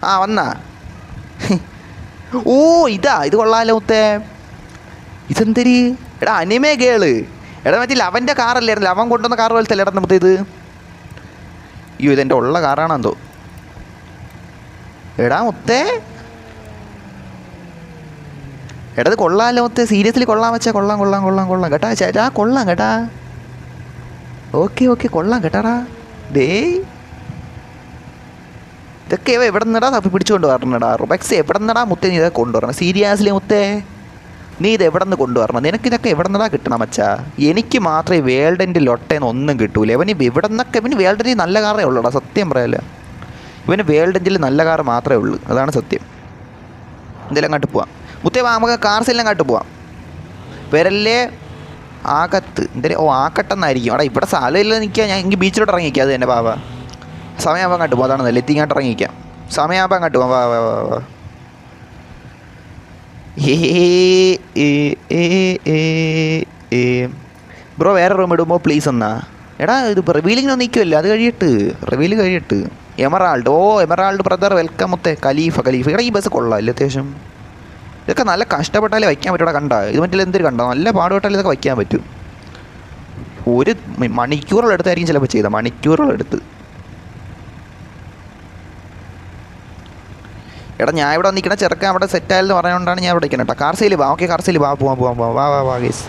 ആ വന്നാ. ഓ ഇതാ ഇത് കൊള്ളാലോ മുത്തേ. ഇതെന്തരി? എടാ അനിമേ കേൾ എടാ മറ്റേ ലവന്റെ കാറല്ലായിരുന്നു ലവൻ കൊണ്ടുവന്ന കാർ പോലത്തെ അല്ലേ എടാ മുത്തേ ഇത്? അയ്യോ ഇതെന്റെ ഉള്ള കാറാണെന്തോ എടാ മുത്തേ. എടാ ഇത് കൊള്ളാലോ മുത്തേ. സീരിയസ്ലി കൊള്ളാൻ വെച്ചാൽ കൊള്ളാം കൊള്ളാം കൊള്ളാം കൊള്ളാം. കേട്ടാ ചേട്ടാ കൊള്ളാം കേട്ടാ. ഓക്കെ ഓക്കെ കൊള്ളാം കേട്ടാടാ ഡേ ഇതൊക്കെ എവിടെ നിന്നടാ തപ്പി പിടിച്ചുകൊണ്ട് വരണടാ? റുബക്സ് എവിടെ നിന്നടാ മുത്തേ നീ ഇതൊക്കെ കൊണ്ടുവരണം സീരിയസ്ലി മുത്തേ നീ ഇത് എവിടെ നിന്ന് കൊണ്ടുവരണം നിനക്ക് ഇതൊക്കെ എവിടെ നിന്നടാ കിട്ടണം മച്ചാ എനിക്ക് മാത്രമേ വേൾഡിന്റെ ലൊട്ടേന്ന് ഒന്നും കിട്ടൂല. ഇവന് ഇവിടെ നിന്നൊക്കെ ഇവന് വേൾഡിന്റെ നല്ല കാറേ ഉള്ളൂടാ സത്യം പറയല്ല ഇവന് വേൾഡിന്റെ നല്ല കാർ മാത്രമേ ഉള്ളൂ. അതാണ് സത്യം. എന്തെങ്കിലും അങ്ങോട്ട് പോവാം. മുത്തേ നമുക്ക് കാർ എല്ലാം അങ്ങോട്ട് പോവാം. വരല്ലേ ആകത്ത്. എന്തേ ഓ ആക്കട്ടെന്നായിരിക്കും അവിടെ ഇവിടെ സ്ഥലമില്ല നിൽക്കുക. ഞാൻ എനിക്ക് ബീച്ചിലോട്ട് ഇറങ്ങിക്കാം? അത് തന്നെ ബാബ സമയമാകുമ്പോൾ അങ്ങോട്ട് പോകാം അതാണ് നല്ല ഇങ്ങോട്ട് ഇറങ്ങിക്കാം സമയമാകുമ്പോൾ അങ്ങോട്ട് വാ വാ വാ വാ. ബ്രോ വേറെ റൂം ഇടുമ്പോൾ പ്ലീസ് എന്നാ? എടാ ഇത് റിവീലിങ്ങിന് നിൽക്കുമല്ലോ അത് കഴിയട്ട്. റിവീൽ കഴിയട്ട്. എമറാൾഡ് ഓ emerald brother welcome മൊത്തേ. Khalifa Khalifa. എടാ ഈ ബസ് കൊള്ളാം അത്യാവശ്യം. ഇതൊക്കെ നല്ല കഷ്ടപ്പെട്ടാലേ വയ്ക്കാൻ പറ്റും. ഇവിടെ കണ്ട. ഇത് മറ്റേ എന്തൊരു കണ്ടോ? നല്ല പാടുപെട്ടാലും ഇതൊക്കെ വയ്ക്കാൻ പറ്റും. ഒരു മണിക്കൂറുകളെടുത്തായിരിക്കും ചിലപ്പോൾ ചെയ്ത മണിക്കൂറുകളെടുത്ത്. എടാ ഞാൻ ഇവിടെ നിൽക്കണ ചെറുക്കൻ അവിടെ സെറ്റ് സെറ്റായെന്ന് പറഞ്ഞുകൊണ്ടാണ് ഞാൻ ഇവിടെ നിൽക്കുന്നത് കേട്ടോ കാർസയിൽ വാ. ഓക്കെ കാർസയിൽ വാ പോവാം പോവാം പോവാം. വാ വാ വാ ഗേസ്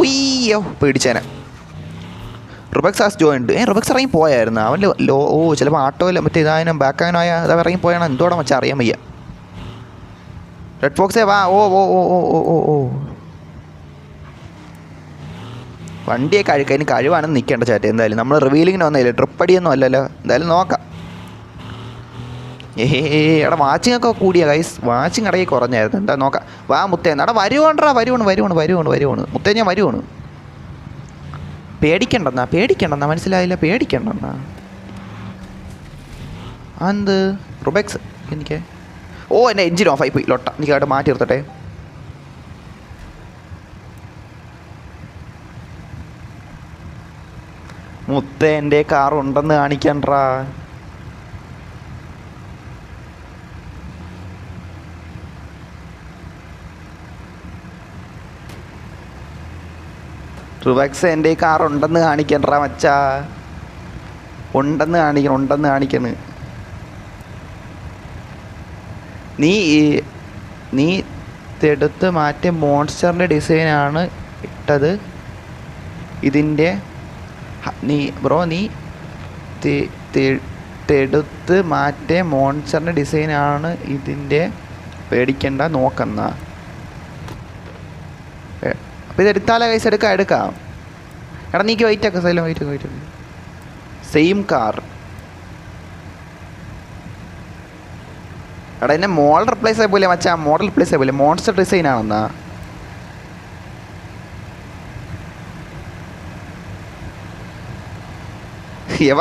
ഉയ്യോ പേടിച്ചേനെ. റുബക്സ് ആസ് ജോയിൻഡ് ഏ റുബക്സ് ഇറങ്ങി പോയായിരുന്നു. അവൻ ലോ ഓ ചിലപ്പോൾ ആട്ടോയിൽ മറ്റേ ഇതായാലും ബാക്കാനും ആയ അത് ഇറങ്ങി പോയാണ്? എന്തോടെ മച്ചാ അറിയാൻ വയ്യ. റെഡ് ഫോക്സേ വാ. ഓ ഓ ഓ ഓ ഓ ഓ ഓ. വണ്ടിയെ കഴുക അതിന് കഴിവാണെന്ന് നിൽക്കേണ്ട ചാറ്റ് എന്തായാലും. നമ്മൾ റിവീലിങ്ങിന് വന്നില്ല ട്രിപ്പടിയൊന്നും അല്ലല്ലോ. എന്തായാലും നോക്കാം. ഏ എടാ വാച്ചിങ് ഒക്കെ കൂടിയ ഗൈസ് വാച്ചിങ് ഇടയിൽ കുറഞ്ഞായിരുന്നു. എന്താ നോക്കാം? വാ മുത്തേ എടാ വരുവാണ്ടാ വരുവാണ് വരുവാണ് വരുവാണ് വരുവാണ്. മുത്തേ ഞാൻ വരുവാണ്. പേടിക്കണ്ടെന്നാ പേടിക്കണ്ടെന്നാ? മനസ്സിലായില്ല പേടിക്കണ്ടെന്നാ? എന്ത് റുബെക്സ് എനിക്ക്? ഓ എന്റെ എഞ്ചിൻ ഓഫായി പോയി ലോട്ട എനിക്ക് അവിടെ മാറ്റി നിർത്തട്ടെ. മുത്ത എന്റെ കാർ ഉണ്ടെന്ന് കാണിക്കണ്ടാ? റുബക്സ് എന്റെ കാർ ഉണ്ടെന്ന് കാണിക്കണ്ടാ മച്ചാ. ഉണ്ടെന്ന് കാണിക്കണം ഉണ്ടെന്ന് കാണിക്കണ്. നീ ഈ- നീ തെടുത്ത് മാറ്റിയ മോൺസ്റ്ററിന്റെ ഡിസൈനാണ് ഇട്ടത്. ഇതിന്റെ നീ ബ്രോ നീ തെടുത്ത് മാറ്റിയ മോൺസ്റ്ററിന്റെ ഡിസൈനാണ് ഇതിന്റെ. പേടിക്കേണ്ട നോക്കുന്ന അപ്പോൾ ഇത് എടുത്താലേ കൈസ് എടുക്കാം എടുക്കാം. എടാ നീക്ക് വെയിറ്റ് ആക്കാം xylem wait wait same car എടാ എന്നെ മോഡൽ റിപ്ലേസ് ആയി പോലെ മച്ചാ മോഡൽ റിപ്ലേസ് ആയി പോലെ മോൺസ്റ്റർ ഡിസൈൻ ആണെന്നാ.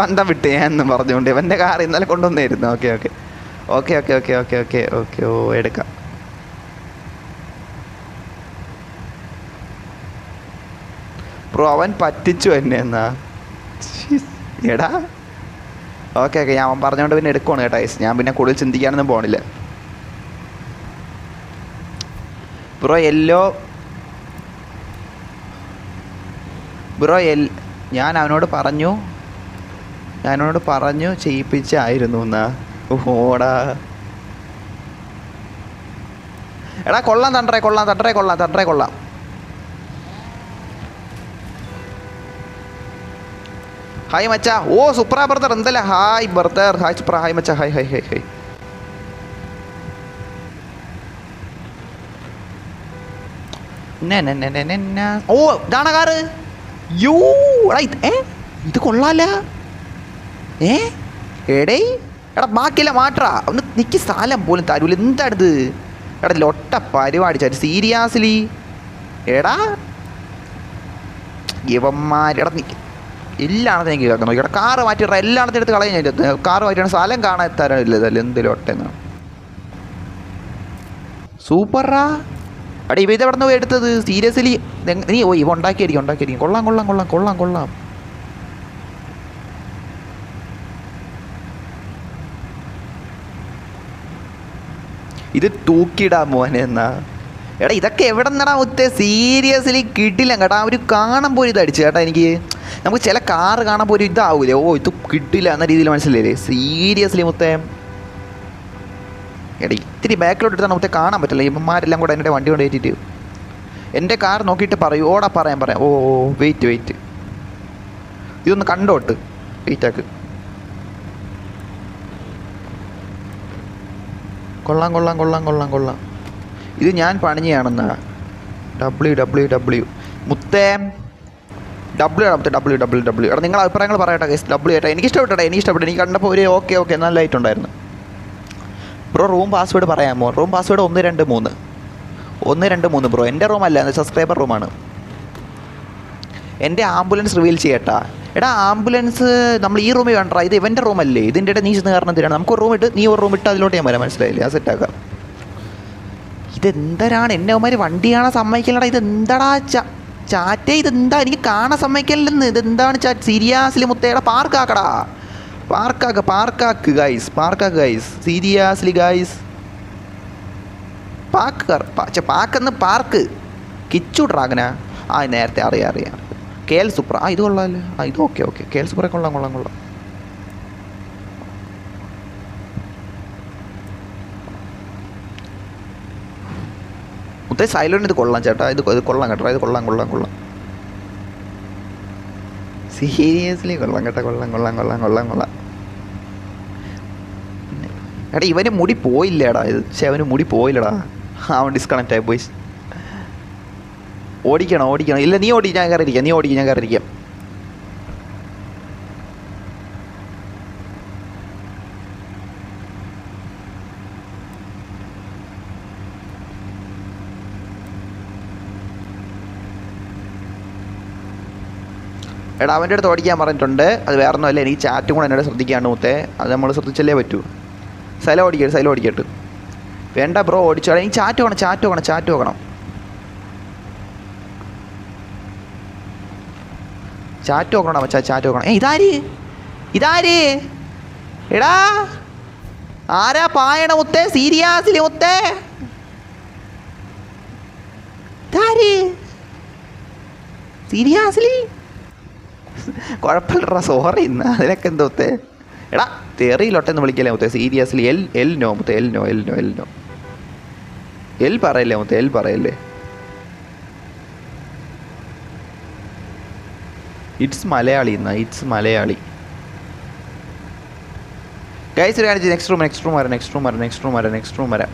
എന്താ വിട്ടേ എന്ന് പറഞ്ഞുകൊണ്ട് ഇവന്റെ കാർ ഇന്നലെ കൊണ്ടുവന്നായിരുന്നു. Okay okay okay okay okay okay okay okay ഓ എടുക്കാം. ബ്രോ അവൻ പറ്റിച്ചു എന്നെ എന്നാ. എടാ. ഓക്കെ ഓക്കെ ഞാൻ അവൻ പറഞ്ഞുകൊണ്ട് പിന്നെ എടുക്കുവാണ് കേട്ടോ ഐസ്. ഞാൻ പിന്നെ കൂടുതൽ ചിന്തിക്കാനൊന്നും പോണില്ല. ബ്രോ യെല്ലോ ബ്രോ എൽ ഞാൻ അവനോട് പറഞ്ഞു. ഞാൻ അവനോട് പറഞ്ഞു ചെയ്യിപ്പിച്ചായിരുന്നു എന്നാ. ഓടാ എടാ കൊള്ളാം തണ്ടറേ കൊള്ളാം തണ്ടറേ കൊള്ളാം തണ്ടറേ കൊള്ളാം. ഹായ് മച്ചാ ഓ സുപ്ര ബർദർ എന്തല്ല hi brother hi Supra hi മച്ചാ ഹായ് ഹായ് ഹായ് ഹായ്. ഓ ഇതാണ് കാറ് യൂ ഏ? ഇത് കൊള്ളാല ഏ? എടേ. എടാ ബാക്കിയല്ല മാറ്റാ ഒന്ന് നിക്ക് സ്ഥലം പോലും തരൂല. എന്താണിത് എടാ ലൊട്ട പരിപാടി ചാരി സീരിയസ്ലി എടാ. ഇവന്മാർ എടാ നിക്ക് എല്ലാണത്തും എനിക്ക് കേൾക്കണം ഇവിടെ കാറ് മാറ്റിയിട എല്ലാണത്തെ എടുത്ത് കളയും ഞാൻ. കാറ് മാറ്റിയാണ് സ്ഥലം കാണാൻ തരാനില്ല ഇതല്ല എന്ത് ലൊട്ടെന്ന് സൂപ്പറാ അടി ഇവ ഇതെവിടെ പോയി എടുത്തത്? സീരിയസ്ലി നീ ഓ ഇവ ഉണ്ടാക്കിയായിരിക്കും ഉണ്ടാക്കിയായിരിക്കും കൊള്ളാം കൊള്ളാം കൊള്ളാം കൊള്ളാം കൊള്ളാം. ഇത് തൂക്കിടാ മോനെ എന്നാ. എടാ ഇതൊക്കെ എവിടെ നിന്നടാ മുത്തേ? സീരിയസ്ലി കിട്ടില്ല കേട്ടാ. അവർ കാണാൻ പോലും ഇത് അടിച്ചു കേട്ടാ എനിക്ക്. നമുക്ക് ചില കാറ് കാണാൻ പോലും ഇതാവൂലേ? ഓ ഇത് കിട്ടില്ല എന്ന രീതിയിൽ മനസ്സിലായില്ലേ? സീരിയസ്ലി മുത്തേ. എടാ ഇത്തിരി ബാക്കിലോട്ട് എടുത്താൽ മുത്തേ കാണാൻ പറ്റില്ല. ഇമ്മമാരെല്ലാം കൂടെ എന്റെ വണ്ടി കൊണ്ട് കയറ്റിയിട്ട്. എന്റെ കാർ നോക്കിയിട്ട് പറയൂ. ഓടാ പറയാൻ പറയാം. ഓ വെയിറ്റ് വെയിറ്റ് ഇതൊന്ന് കണ്ടോട്ട് വെയിറ്റ് ആക്ക്. കൊള്ളാം കൊള്ളാം കൊള്ളാം കൊള്ളാം കൊള്ളാം. ഇത് ഞാൻ പണിഞ്ഞാണെന്നാ ഡബ്ല്യു ഡബ്ല്യു ഡബ്ല്യു മുത്തേ ഡബ്ല്യു മുത്തേ ഡബ്ല്യു ഡബ്ല്യു ഡബ്ല്യു എടാ നിങ്ങളുടെ അഭിപ്രായങ്ങൾ പറയട്ടെ ഗൈസ് ഡബ്ല്യു എനിക്ക് ഇഷ്ടപ്പെട്ടെ എനിക്ക് ഇഷ്ടപ്പെട്ടു എനിക്ക് കണ്ടപ്പോൾ ഒരു ഓക്കെ ഓക്കെ നല്ല ആയിട്ടുണ്ടായിരുന്നു ബ്രോ റൂം പാസ്വേഡ് പറയാമോ റൂം പാസ്വേഡ് ഒന്ന് രണ്ട് മൂന്ന്. ഒന്ന് രണ്ട് മൂന്ന് ബ്രോ എന്റെ റൂം അല്ല സബ്സ്ക്രൈബർ റൂമാണ് എന്റെ ആംബുലൻസ് റിവീൽ ചെയ്യട്ടാ. എടാ ആംബുലൻസ് നമ്മൾ ഈ റൂമിൽ വേണ്ട ഇത് ഇവന്റെ അല്ലേ? ഇതിന്റെ ഇടയിൽ നീ ചെന്ന് കാരണം തരാണ് നമുക്ക് റൂം ഇട്ട് നീ ഒരു റൂം ഇട്ട് അതിലോട്ട് ഞാൻ വരാം. മനസ്സിലായില്ലേ? ആ സെറ്റാക്കാം ഇതെന്തരാണ് എന്നെ അവന്മാർ വണ്ടിയാണ് സമ്മതിക്കലടാ? ഇതെന്താടാ ചാ ചാറ്റേ ഇതെന്താ? എനിക്ക് കാണാൻ സമ്മതിക്കല്ലെന്ന് ഇതെന്താണ് ചാറ്റ് സീരിയാസ്ലി മുത്തേടാ പാർക്കാക്കടാ പാർക്കാക്ക പാർക്കാക്ക് ഗൈസ് പാർക്കാക്ക് ഗൈസ് സീരിയാസ്ലി ഗൈസ് പാക്ക് പാക്കെന്ന് പാർക്ക് കിച്ചു ഡ്രാഗന ആ നേരത്തെ അറിയാം അറിയാം. കെ എൽ സൂപ്പർ ആ ഇത് കൊള്ളാമല്ലേ ആ ഇത് ഓക്കെ ഓക്കെ കെ എൽ കൊള്ളാം കൊള്ളാം കൊള്ളാം. മുത്തേ സൈലന്റ് ഇത് കൊള്ളാം ചേട്ടാ. ഇത് ഇത് കൊള്ളാം കേട്ടോ. ഇത് കൊള്ളാം കൊള്ളാം കൊള്ളാം. സീരിയസ്ലി കൊള്ളാം കേട്ടോ. കൊള്ളാം കൊള്ളാം കൊള്ളാം കൊള്ളാം കൊള്ളാം. എടാ ഇവന് മുടി പോയില്ലേടാ. ഇത് പക്ഷേ അവന് മുടി പോയില്ലടാ. അവൻ ഡിസ്കണക്റ്റ് ആയി പോയി. ഓടിക്കണം ഓടിക്കണം. ഇല്ല നീ ഓടി ഞാൻ കയറിയിരിക്കാം. നീ ഓടിക്കും ഞാൻ കയറിയിരിക്കാം. എടാ അവന്റെ അടുത്ത് ഓടിക്കാൻ പറഞ്ഞിട്ടുണ്ട്. അത് വേറെ ഒന്നുമല്ല എനിക്ക് ചാറ്റും കൂടെ എന്നോട് ശ്രദ്ധിക്കാണ്ട് മുത്തേ. അത് നമ്മൾ ശ്രദ്ധിച്ചല്ലേ പറ്റൂ. സൈലം ഓടിക്കട്ടെ സൈലം ഓടിക്കട്ടെ വേണ്ട ബ്രോ ഓടിച്ചോ. എനിക്ക് ചാറ്റ് വേണം ചാറ്റ് വേണം ചാറ്റ് വെക്കണം ചാറ്റ് നോക്കണം മച്ചാ ചാറ്റ് നോക്കണം? ഏ ഇതാര്? ഇതാര്? എടാ ആരാ പായണ മുത്തേ? സീരിയാസിലി മുത്തേ? ഇതാര്? സീരിയാസിലി? കുഴപ്പമില്ലടാ സോറി ഇന്ന് അതിനൊക്കെ എന്താ മുത്തേ എടാ തെറിയിലോട്ടെന്ന് വിളിക്കല്ലേ മുത്തേ സീരിയസ്ലി എൽ എൽ നോ മുത്തേ L no L no L no L പറയല്ലേ മുത്തേ എൽ പറയല്ലേ? ഇറ്റ്സ് മലയാളി എന്നാ ഇറ്റ്സ് മലയാളി. ഗൈസ് ഒരു കാണിച്ച് നെക്സ്റ്റ് റൂം നെക്സ്റ്റ് റൂം വരാം നെക്സ്റ്റ് റൂം വരാം നെക്സ്റ്റ് റൂം വരാം നെക്സ്റ്റ് റൂം വരാം.